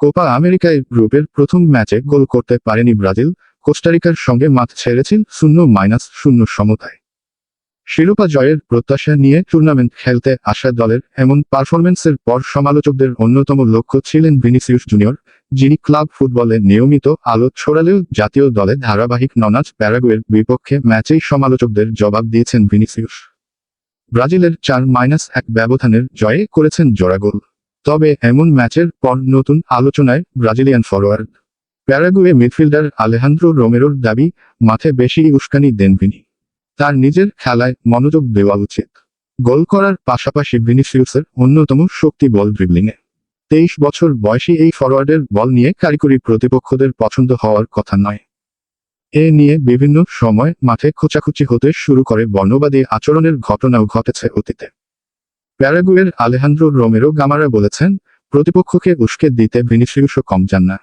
Copa আমেরিকায় গ্রুপের প্রথম ম্যাচে গোল করতে পারেনি ব্রাজিল, কোস্টারিকার সঙ্গে মাঠ ছেড়েছিল শূন্য মাইনাস শূন্য সমতায়। শিরোপা জয়ের প্রত্যাশা নিয়ে টুর্নামেন্ট খেলতে আসা দলের এমন পারফরমেন্সের পর সমালোচকদের অন্যতম লক্ষ্য ছিলেন ভিনিসিউস জুনিয়র, যিনি ক্লাব ফুটবলে নিয়মিত আলো ছড়ালেও জাতীয় দলে ধারাবাহিক ননাজ প্যারাগুয়ের বিপক্ষে ম্যাচেই সমালোচকদের জবাব দিয়েছেন ভিনিসিউস। ব্রাজিলের চার মাইনাস এক ব্যবধানের জয়ে করেছেন জোড়া গোল। তবে এমন ম্যাচের পর নতুন আলোচনায় Brazilian forward. Paraguay midfielder Alejandro রোমেরোর দাবি, মাঠে বেশি উস্কানি দেন ভিনি তার নিজের খেলায় মনোযোগ দেওয়া উচিত। গোল করার পাশাপাশি ভিনিসিউসের অন্যতম শক্তি বল ড্রিবলিংয়ে তেইশ বছর বয়সী এই ফরওয়ার্ডের বল নিয়ে কারিগরি প্রতিপক্ষদের পছন্দ হওয়ার কথা নয়। এ নিয়ে বিভিন্ন সময় মাঠে খোঁচাখুচি হতে শুরু করে বর্ণবাদী আচরণের ঘটনাও ঘটেছে অতীতে। প্যারাগুয়ের আলেহান্দ্রো রোমেরো গামারা বলেছেন, প্রতিপক্ষকে উস্কে দিতে ভিনিসিউসও কম যান না।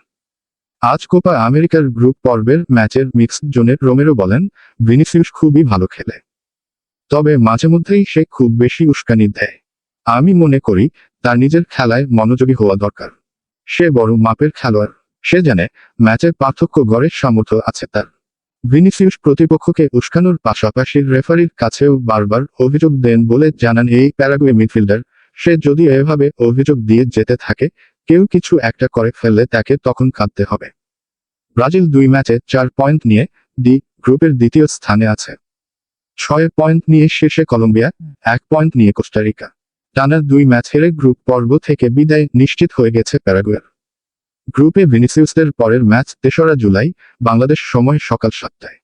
আজ কোপা আমেরিকার গ্রুপ পর্বের ম্যাচের মিক্সড জোনের রোমেরো বলেন, ভিনিসিউস খুবই ভালো খেলে। তবে মাঝে মধ্যেই সে খুব বেশি উস্কানি দেয়। আমি মনে করি, তার নিজের খেলায় মনোযোগী হওয়া দরকার। সে বড় মাপের খেলোয়াড়। সে জানে, ম্যাচের পার্থক্য গড়ের সামর্থ্য আছে তার। ভিনিসিউস প্রতিপক্ষকে উস্কানোর পাশাপাশি রেফারির কাছেও বারবার অভিযোগ দেন বলে জানান এই প্যারাগুয়ে মিডফিল্ডার। সে যদি এভাবে অভিযোগ দিয়ে যেতে থাকে, কেউ কিছু একটা করে ফেললে তাকে তখন কাঁদতে হবে। ব্রাজিল দুই ম্যাচে চার পয়েন্ট নিয়ে ডি গ্রুপের দ্বিতীয় স্থানে আছে। ছয় পয়েন্ট নিয়ে শীর্ষে কলম্বিয়া, এক পয়েন্ট নিয়ে কোস্টারিকা। টানা দুই ম্যাচ হেরে গ্রুপ পর্ব থেকে বিদায় নিশ্চিত হয়ে গেছে প্যারাগুয়ার। গ্রুপে ভিনিসিউসদের পরের ম্যাচ তেসরা জুলাই বাংলাদেশ সময় সকাল সাতটায়।